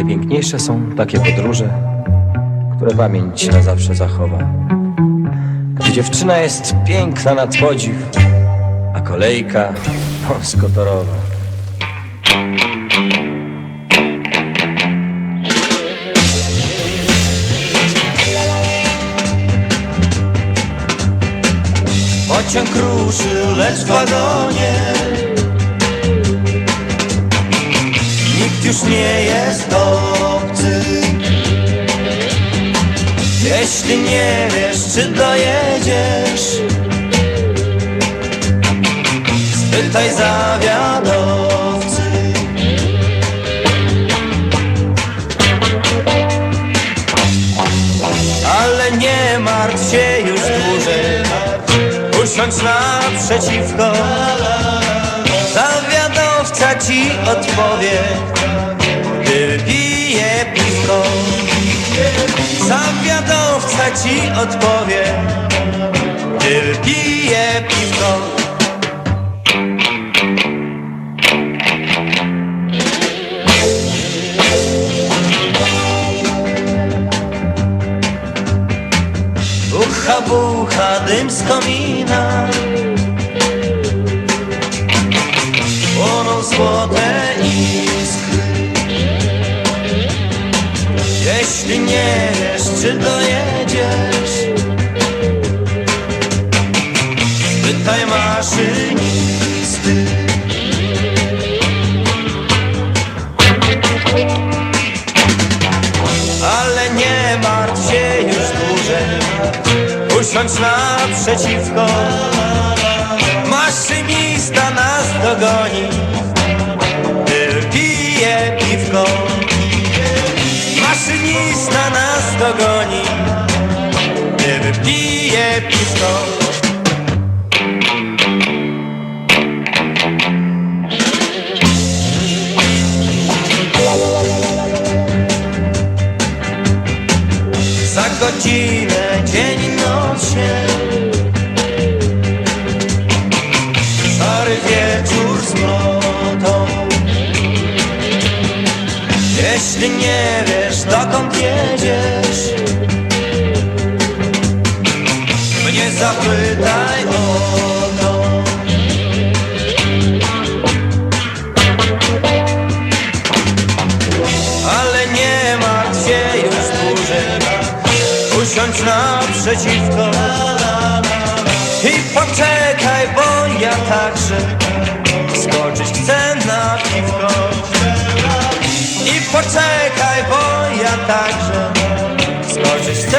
Najpiękniejsze są takie podróże, które pamięć na zawsze zachowa. Gdy dziewczyna jest piękna nad podziw, a kolejka wąskotorowa. Pociąg ruszył, lecz w wagonie Jeśli nie wiesz, czy dojedziesz Spytaj zawiadowcy. Ale nie martw się już dłużej. Usiądź naprzeciwko. Zawiadowca ci odpowie Gdy wypije piwko Zawiadowca ci odpowie. Gdy wypije piwko. Bucha, bucha, dym z komina Jeśli nie wiesz, czy dojedziesz? Pytaj maszynisty Ale nie martw się już dłużej. Usiądź naprzeciwko. Maszynista nas dogoni Maszynista nas dogoni. Gdy wypije piwko Za godzinę, Nie wiesz, dokąd jedziesz? Mnie zapytaj o Usiądź naprzeciwko. I poczekaj, bo ja także poczekaj, bo ja także skoczyć.